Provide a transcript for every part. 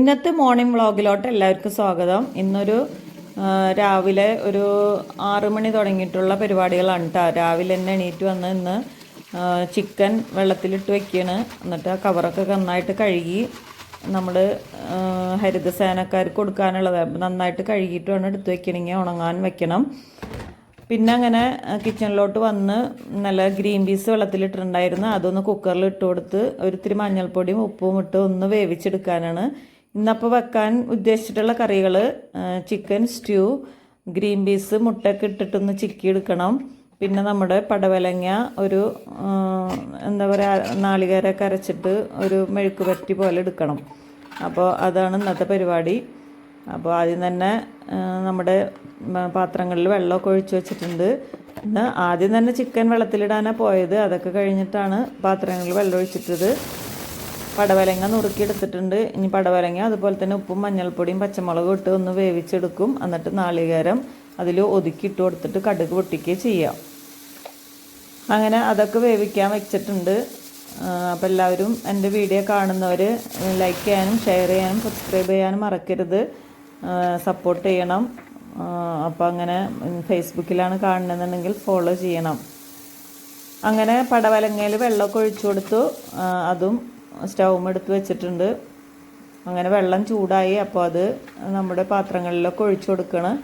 ഇന്നത്തെ മോർണിംഗ് വ്ളോഗിലോട്ട് എല്ലാവർക്കും സ്വാഗതം. ഇന്നൊരു രാവിലെ ഒരു ആറ് മണി തുടങ്ങിയിട്ടുള്ള പരിപാടികളാണ് കേട്ടോ രാവിലെ തന്നെ എണീറ്റ് വന്ന് ഇന്ന് ചിക്കൻ വെള്ളത്തിലിട്ട് വെക്കുകയാണ് എന്നിട്ട് ആ കവറൊക്കെ നന്നായിട്ട് കഴുകി നമ്മൾ ഹരിതസേനക്കാർക്ക് കൊടുക്കാനുള്ളത്. നന്നായിട്ട് കഴുകിയിട്ട് വേണം എടുത്ത് വെക്കണമെങ്കിൽ ഉണങ്ങാൻ വെക്കണം. പിന്നെ അങ്ങനെ കിച്ചണിലോട്ട് വന്ന് നല്ല ഗ്രീൻ പീസ് വെള്ളത്തിലിട്ടിട്ടുണ്ടായിരുന്നു. അതൊന്ന് കുക്കറിൽ ഇട്ട് കൊടുത്ത് ഒരിത്തിരി മഞ്ഞൾപ്പൊടിയും ഉപ്പും ഇട്ട് ഒന്ന് വേവിച്ചെടുക്കാനാണ് ഇന്നപ്പോൾ വെക്കാൻ ഉദ്ദേശിച്ചിട്ടുള്ള കറികൾ ചിക്കൻ സ്റ്റ്യൂ ഗ്രീൻ പീസ് മുട്ടയൊക്കെ ഇട്ടിട്ടൊന്ന് ചിക്കി എടുക്കണം പിന്നെ നമ്മുടെ പടവലങ്ങ ഒരു എന്താ പറയുക നാളികേരൊക്കെ അരച്ചിട്ട് ഒരു മെഴുക്ക് പറ്റി പോലെ എടുക്കണം. അപ്പോൾ അതാണ് ഇന്നത്തെ പരിപാടി. അപ്പോൾ ആദ്യം തന്നെ നമ്മുടെ പാത്രങ്ങളിൽ വെള്ളമൊക്കെ ഒഴിച്ചു വെച്ചിട്ടുണ്ട്. ഇന്ന് ആദ്യം തന്നെ ചിക്കൻ വെള്ളത്തിലിടാനാണ് പോയത്. അതൊക്കെ കഴിഞ്ഞിട്ടാണ് പാത്രങ്ങളിൽ വെള്ളം ഒഴിച്ചിട്ടത്. പടവലങ്ങ നുറുക്കിയെടുത്തിട്ടുണ്ട്. ഇനി പടവലങ്ങ അതുപോലെ തന്നെ ഉപ്പും മഞ്ഞൾപ്പൊടിയും പച്ചമുളകും ഇട്ട് ഒന്ന് വേവിച്ചെടുക്കും. എന്നിട്ട് നാളികേരം അതിൽ ഒതുക്കിയിട്ട് കൊടുത്തിട്ട് കടുക് പൊട്ടിക്കുകയും ചെയ്യാം. അങ്ങനെ അതൊക്കെ വേവിക്കാൻ വെച്ചിട്ടുണ്ട്. അപ്പോൾ എല്ലാവരും എന്റെ വീഡിയോ കാണുന്നവർ ലൈക്ക് ചെയ്യാനും ഷെയർ ചെയ്യാനും സബ്സ്ക്രൈബ് ചെയ്യാനും മറക്കരുത്. സപ്പോർട്ട് ചെയ്യണം. അപ്പോൾ അങ്ങനെ ഫേസ്ബുക്കിലാണ് കാണുന്നതെന്നുണ്ടെങ്കിൽ ഫോളോ ചെയ്യണം. അങ്ങനെ പടവലങ്ങയിൽ വെള്ളമൊക്കെ ഒഴിച്ചു കൊടുത്തു. അതും സ്റ്റൗം എടുത്ത് വെച്ചിട്ടുണ്ട്. അങ്ങനെ വെള്ളം ചൂടായി. അപ്പോൾ അത് നമ്മുടെ പാത്രങ്ങളിലൊക്കെ ഒഴിച്ചു കൊടുക്കണം.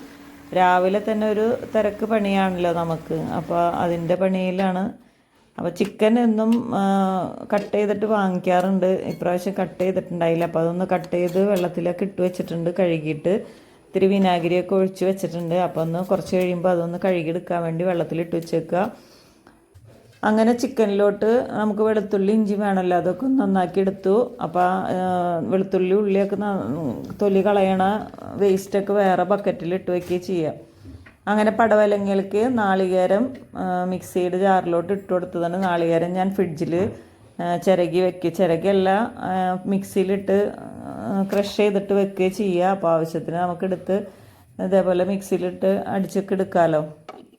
രാവിലെ തന്നെ ഒരു തിരക്ക് പണിയാണല്ലോ നമുക്ക്. അപ്പോൾ അതിന്റെ പണിയിലാണ്. അപ്പോൾ ചിക്കൻ എന്നും കട്ട് ചെയ്തിട്ട് വാങ്ങിക്കാറുണ്ട്. ഇപ്രാവശ്യം കട്ട് ചെയ്തിട്ടുണ്ടായില്ല. അപ്പോൾ അതൊന്ന് കട്ട് ചെയ്ത് വെള്ളത്തിലൊക്കെ ഇട്ട് വെച്ചിട്ടുണ്ട് കഴുകിയിട്ട്. ഇത്തിരി വിനാഗിരിയൊക്കെ ഒഴിച്ച് വെച്ചിട്ടുണ്ട്. അപ്പോൾ ഒന്ന് കുറച്ച് കഴിയുമ്പോൾ അതൊന്ന് കഴുകിയെടുക്കാൻ വേണ്ടി വെള്ളത്തിലിട്ട് വെച്ചേക്കുക. അങ്ങനെ ചിക്കനിലോട്ട് നമുക്ക് വെളുത്തുള്ളി ഇഞ്ചി വേണമല്ലോ. അതൊക്കെ നന്നാക്കി എടുത്തു. അപ്പോൾ വെളുത്തുള്ളി ഉള്ളിയൊക്കെ തൊലി കളയണ വേസ്റ്റൊക്കെ വേറെ ബക്കറ്റിൽ ഇട്ട് വയ്ക്കുകയും ചെയ്യാം. അങ്ങനെ പടവലങ്ങൾക്ക് നാളികേരം മിക്സിയുടെ ജാറിലോട്ട് ഇട്ട് കൊടുത്തതാണ് നാളികേരം ഞാൻ ഫ്രിഡ്ജിൽ ചിരകി വെക്കുക. ചിരകല്ല മിക്സിയിലിട്ട് ക്രഷ് ചെയ്തിട്ട് വെക്കുകയും ചെയ്യുക. അപ്പോൾ ആവശ്യത്തിന് നമുക്കെടുത്ത് ഇതേപോലെ മിക്സിയിലിട്ട് അടിച്ചൊക്കെ എടുക്കാമല്ലോ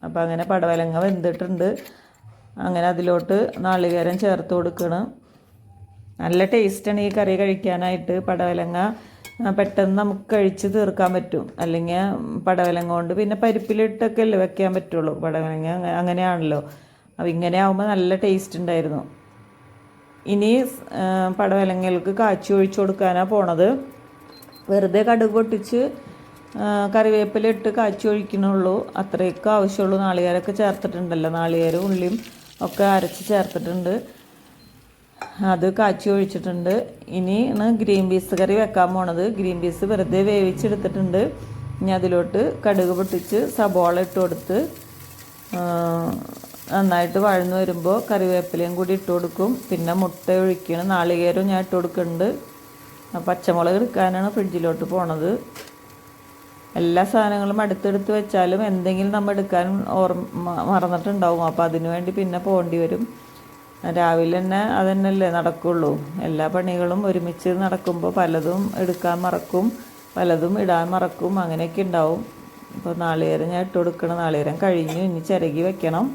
അപ്പോൾ അങ്ങനെ പടവലങ്ങ വെന്തിട്ടുണ്ട്. അങ്ങനെ അതിലോട്ട് നാളികേരം ചേർത്ത് കൊടുക്കണം. നല്ല ടേസ്റ്റാണ് ഈ കറി കഴിക്കാനായിട്ട്. പടവലങ്ങ പെട്ടെന്ന് നമുക്ക് കഴിച്ച് തീർക്കാൻ പറ്റും. അല്ലെങ്കിൽ പടവലങ്ങ കൊണ്ട് പിന്നെ പരിപ്പിലിട്ടൊക്കെ അല്ലേ വെക്കാൻ പറ്റുള്ളൂ. പടവലങ്ങ അങ്ങനെയാണല്ലോ. അപ്പം ഇങ്ങനെ ആകുമ്പോൾ നല്ല ടേസ്റ്റ് ഉണ്ടായിരുന്നു. ഇനി പടവലങ്ങകൾക്ക് കാച്ചി ഒഴിച്ചു കൊടുക്കാനാണ് പോണത്. വെറുതെ കടുക് പൊട്ടിച്ച് കറിവേപ്പിലിട്ട് കാച്ചി ഒഴിക്കണുള്ളൂ അത്രയൊക്കെ ആവശ്യമുള്ളൂ. നാളികേരമൊക്കെ ചേർത്തിട്ടുണ്ടല്ലോ. നാളികേരം ഉള്ളിയും ഒക്കെ അരച്ച് ചേർത്തിട്ടുണ്ട്. അത് കാച്ചി ഒഴിച്ചിട്ടുണ്ട്. ഇനിയാണ് ഗ്രീൻ പീസ് കറി വെക്കാൻ പോണത്. ഗ്രീൻ പീസ് വെറുതെ വേവിച്ചെടുത്തിട്ടുണ്ട്. ഇനി അതിലോട്ട് കടുക് പൊട്ടിച്ച് സബോള ഇട്ട് കൊടുത്ത് നന്നായിട്ട് വഴന്നു വരുമ്പോൾ കറിവേപ്പിലയും കൂടി ഇട്ട് കൊടുക്കും. പിന്നെ മുട്ട ഒഴിക്കണം. നാളികേരവും ഞാൻ ഇട്ട് കൊടുക്കുന്നുണ്ട് പച്ചമുളക് എടുക്കാനാണ് ഫ്രിഡ്ജിലോട്ട് പോണത്. എല്ലാ സാധനങ്ങളും അടുത്തെടുത്ത് വെച്ചാലും എന്തെങ്കിലും നമ്മൾ എടുക്കാൻ ഓർമ്മ മറന്നിട്ടുണ്ടാവും. അപ്പോൾ അതിനു വേണ്ടി പിന്നെ പോകേണ്ടി വരും. രാവിലെ തന്നെ അതന്നെയല്ലേ നടക്കുള്ളൂ. എല്ലാ പണികളും ഒരുമിച്ച് നടക്കുമ്പോൾ പലതും എടുക്കാൻ മറക്കും പലതും ഇടാൻ മറക്കും അങ്ങനെയൊക്കെ ഉണ്ടാവും. ഇപ്പോൾ നാളികേരം ഞാൻ ഇട്ട് കൊടുക്കണം. നാളികേരം കഴിഞ്ഞു. ഇനി ചിരകി വെക്കണം.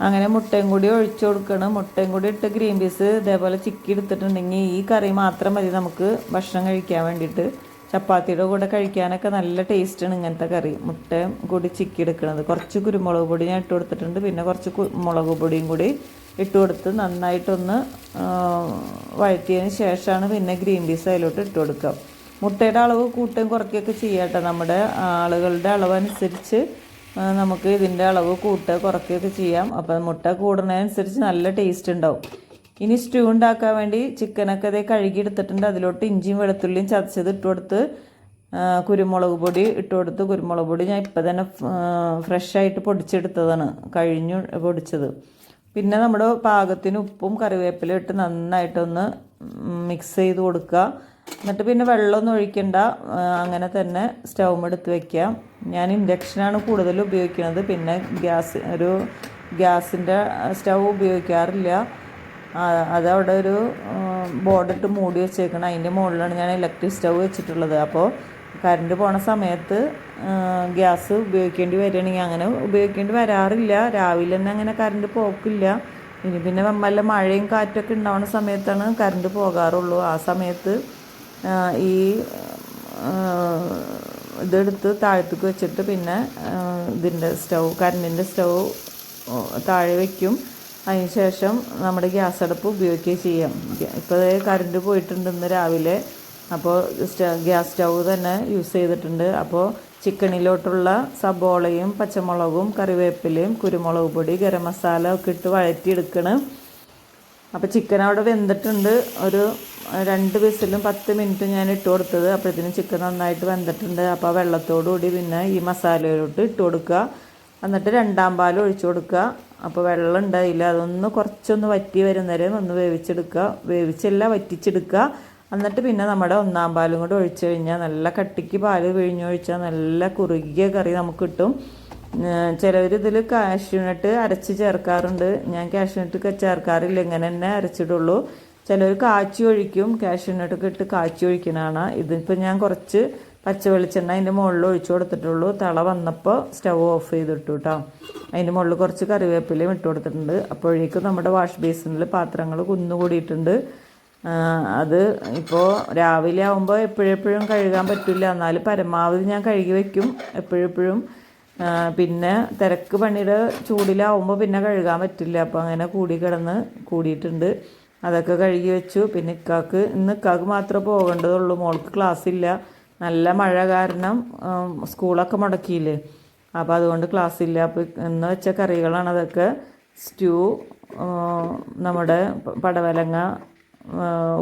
അങ്ങനെ മുട്ടയും കൂടി ഒഴിച്ചു കൊടുക്കണം. മുട്ടയും കൂടി ഇട്ട് ഗ്രീൻ പീസ് ഇതേപോലെ ചിക്കി എടുത്തിട്ടുണ്ടെങ്കിൽ ഈ കറി മാത്രം മതി നമുക്ക് ഭക്ഷണം കഴിക്കാൻ വേണ്ടിയിട്ട്. ചപ്പാത്തിയുടെ കൂടെ കഴിക്കാനൊക്കെ നല്ല ടേസ്റ്റാണ് ഇങ്ങനത്തെ കറി. മുട്ടയും കൂടി ചിക്കി എടുക്കുന്നത് കുറച്ച് കുരുമുളക് പൊടി ഞാൻ ഇട്ട് കൊടുത്തിട്ടുണ്ട്. പിന്നെ കുറച്ച് മുളക് പൊടിയും കൂടി ഇട്ട് കൊടുത്ത് നന്നായിട്ടൊന്ന് വഴറ്റിയതിന് ശേഷമാണ് പിന്നെ ഗ്രീൻ പീസ് അതിലോട്ട് ഇട്ട് കൊടുക്കുക. മുട്ടയുടെ അളവ് കൂട്ടുകയും കുറയ്ക്കുകയൊക്കെ ചെയ്യാട്ടോ നമ്മുടെ ആളുകളുടെ അളവനുസരിച്ച് നമുക്ക് ഇതിന്റെ അളവ് കൂട്ടുക കുറയ്ക്കുകയൊക്കെ ചെയ്യാം. അപ്പം മുട്ട കൂടുന്നതനുസരിച്ച് നല്ല ടേസ്റ്റ് ഉണ്ടാവും. ഇനി സ്റ്റൂ ഉണ്ടാക്കാൻ വേണ്ടി ചിക്കനൊക്കെ അതേ കഴുകി എടുത്തിട്ടുണ്ട് അതിലോട്ട് ഇഞ്ചിയും വെളുത്തുള്ളിയും ചതച്ചത് ഇട്ട് കൊടുത്ത് കുരുമുളക് പൊടി ഇട്ട് കൊടുത്ത്. കുരുമുളക് പൊടി ഞാൻ ഇപ്പം തന്നെ ഫ്രഷായിട്ട് പൊടിച്ചെടുത്തതാണ്. കഴിഞ്ഞു പൊടിച്ചത്. പിന്നെ നമ്മുടെ പാകത്തിന് ഉപ്പും കറിവേപ്പിലും ഇട്ട് നന്നായിട്ടൊന്ന് മിക്സ് ചെയ്ത് കൊടുക്കുക. എന്നിട്ട് പിന്നെ വെള്ളമൊന്നും ഒഴിക്കണ്ട. അങ്ങനെ തന്നെ സ്റ്റൗം എടുത്ത് വെക്കാം ഞാൻ ഇൻഡക്ഷനാണ് കൂടുതൽ ഉപയോഗിക്കുന്നത്. പിന്നെ ഗ്യാസ് ഒരു ഗ്യാസിന്റെ സ്റ്റൗ ഉപയോഗിക്കാറില്ല. അതവിടെ ഒരു ബോർഡിട്ട് മൂടി വെച്ചേക്കണം. അതിന്റെ മുകളിലാണ് ഞാൻ ഇലക്ട്രിക് സ്റ്റൗ വെച്ചിട്ടുള്ളത്. അപ്പോൾ കറണ്ട് പോണ സമയത്ത് ഗ്യാസ് ഉപയോഗിക്കേണ്ടി വരികയാണെങ്കിൽ അങ്ങനെ ഉപയോഗിക്കേണ്ടി വരാറില്ല. രാവിലെ തന്നെ അങ്ങനെ കറണ്ട് പോക്കില്ല. ഇനി പിന്നെ വല്ല മഴയും കാറ്റൊക്കെ ഉണ്ടാവുന്ന സമയത്താണ് കറണ്ട് പോകാറുള്ളൂ. ആ സമയത്ത് ഈ ഇതെടുത്ത് താഴത്തേക്ക് വെച്ചിട്ട് പിന്നെ ഇതിന്റെ സ്റ്റൗ കറണ്ടിന്റെ സ്റ്റൗ താഴെ വയ്ക്കും അതിന് ശേഷം നമ്മുടെ ഗ്യാസ് അടുപ്പ് ഉപയോഗിക്കുകയും ചെയ്യാം. ഇപ്പോൾ കറണ്ട് പോയിട്ടുണ്ട് ഇന്ന് രാവിലെ. അപ്പോൾ ഗ്യാസ് സ്റ്റൗ തന്നെ യൂസ് ചെയ്തിട്ടുണ്ട്. അപ്പോൾ ചിക്കനിലോട്ടുള്ള സബോളയും പച്ചമുളകും കറിവേപ്പിലയും കുരുമുളക് പൊടി ഗരം മസാല ഒക്കെ ഇട്ട് വഴറ്റിയെടുക്കണം. അപ്പോൾ ചിക്കൻ അവിടെ വെന്തിട്ടുണ്ട്. ഒരു രണ്ട് വിസിലും പത്ത് മിനിറ്റ് ഞാൻ ഇട്ട് കൊടുത്തത്. അപ്പോഴത്തേനും ചിക്കൻ നന്നായിട്ട് വെന്തിട്ടുണ്ട്. അപ്പോൾ വെള്ളത്തോടു കൂടി പിന്നെ ഈ മസാലയിലോട്ട് ഇട്ട് കൊടുക്കുക. എന്നിട്ട് രണ്ടാം പാൽ ഒഴിച്ചു കൊടുക്കുക. അപ്പോൾ വെള്ളം ഉണ്ടായില്ല. അതൊന്ന് കുറച്ചൊന്ന് വറ്റി വരുന്നവരെ ഒന്ന് വേവിച്ചെടുക്കുക. വേവിച്ചല്ല വറ്റിച്ചെടുക്കുക. എന്നിട്ട് പിന്നെ നമ്മുടെ ഒന്നാം പാലും കൂടെ ഒഴിച്ചു കഴിഞ്ഞാൽ നല്ല കട്ടിക്ക് പാൽ പിഴിഞ്ഞൊഴിച്ചാൽ നല്ല കുറുകിയ കറി നമുക്ക് കിട്ടും. ചിലവർ ഇതിൽ കാഷ്യൂനട്ട് അരച്ച് ചേർക്കാറുണ്ട്. ഞാൻ കാഷ്യൂനട്ട് ചേർക്കാറില്ല. ഇങ്ങനെ തന്നെ അരച്ചിടുള്ളൂ. ചിലവർ കാച്ചി ഒഴിക്കും. കാഷ്യൂനട്ടൊക്കെ ഇട്ട് കാച്ചി ഒഴിക്കണതാണ്. ഇതിപ്പോൾ ഞാൻ കുറച്ച് പച്ച വെളിച്ചെണ്ണ അതിന്റെ മുകളിൽ ഒഴിച്ചു കൊടുത്തിട്ടുള്ളൂ. തള വന്നപ്പോൾ സ്റ്റവ് ഓഫ് ചെയ്തിട്ടു കേട്ടോ അതിന്റെ മുകളിൽ കുറച്ച് കറിവേപ്പിലയും ഇട്ട് കൊടുത്തിട്ടുണ്ട്. അപ്പോഴേക്കും നമ്മുടെ വാഷ് ബേസിനിൽ പാത്രങ്ങൾ കുന്നുകൂടിയിട്ടുണ്ട്. അത് ഇപ്പോൾ രാവിലെ ആകുമ്പോൾ എപ്പോഴെപ്പോഴും കഴുകാൻ പറ്റില്ല എന്നാലും പരമാവധി ഞാൻ കഴുകി വയ്ക്കും എപ്പോഴെപ്പോഴും. പിന്നെ തിരക്ക് പണിയുടെ ചൂടിലാവുമ്പോൾ പിന്നെ കഴുകാൻ പറ്റില്ല. അപ്പോൾ അങ്ങനെ കൂടി കിടന്ന് കൂടിയിട്ടുണ്ട്. അതൊക്കെ കഴുകി വെച്ചു. പിന്നെ ഇക്കാക്ക് ഇന്ന് ഇക്കാക്ക് മാത്രമേ പോകേണ്ടതുള്ളൂ. മോൾക്ക് ക്ലാസ് ഇല്ല നല്ല മഴ കാരണം സ്കൂളൊക്കെ മുടക്കിയില്ലേ? അപ്പോൾ അതുകൊണ്ട് ക്ലാസ് ഇല്ല അപ്പോൾ ഇന്ന് വെച്ച കറികളാണ് അതൊക്കെ. സ്റ്റൂ നമ്മുടെ പടവലങ്ങ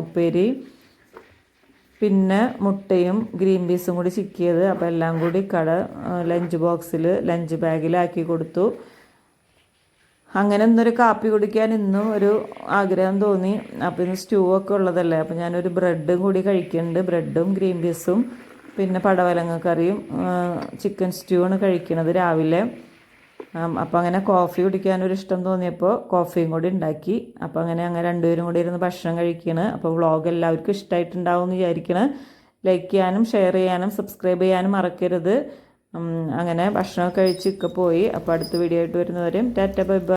ഉപ്പേരി പിന്നെ മുട്ടയും ഗ്രീൻ പീസും കൂടി ചിക്കിയത്. അപ്പോൾ എല്ലാം കൂടി കട ലഞ്ച് ബോക്സിൽ ലഞ്ച് ബാഗിലാക്കി കൊടുത്തു. അങ്ങനെ ഇന്നൊരു കാപ്പി കുടിക്കാൻ ഇന്നും ഒരു ആഗ്രഹം തോന്നി. അപ്പോൾ ഇന്ന് സ്റ്റൂ ഒക്കെ ഉള്ളതല്ലേ? അപ്പോൾ ഞാനൊരു ബ്രെഡും കൂടി കഴിക്കുന്നുണ്ട്. ബ്രെഡും ഗ്രീൻ പീസും പിന്നെ പടവലങ്ങ കറിയും ചിക്കൻ സ്റ്റൂ ആണ് കഴിക്കണത് രാവിലെ. അപ്പോൾ അങ്ങനെ കോഫി കുടിക്കാനൊരു ഇഷ്ടം തോന്നിയപ്പോൾ കോഫിയും കൂടി ഉണ്ടാക്കി. അപ്പോൾ അങ്ങനെ അങ്ങനെ രണ്ടുപേരും കൂടി ഇരുന്ന് ഭക്ഷണം കഴിക്കുകയാണ് അപ്പോൾ വ്ളോഗ് എല്ലാവർക്കും ഇഷ്ടമായിട്ടുണ്ടാവും എന്ന് വിചാരിക്കണം. ലൈക്ക് ചെയ്യാനും ഷെയർ ചെയ്യാനും സബ്സ്ക്രൈബ് ചെയ്യാനും മറക്കരുത്. അങ്ങനെ ഭക്ഷണമൊക്കെ കഴിച്ചൊക്കെ പോയി. അപ്പോൾ അടുത്ത വീഡിയോ ആയിട്ട് വരുന്നവരെയും ടാറ്റ ബൈ ബൈ.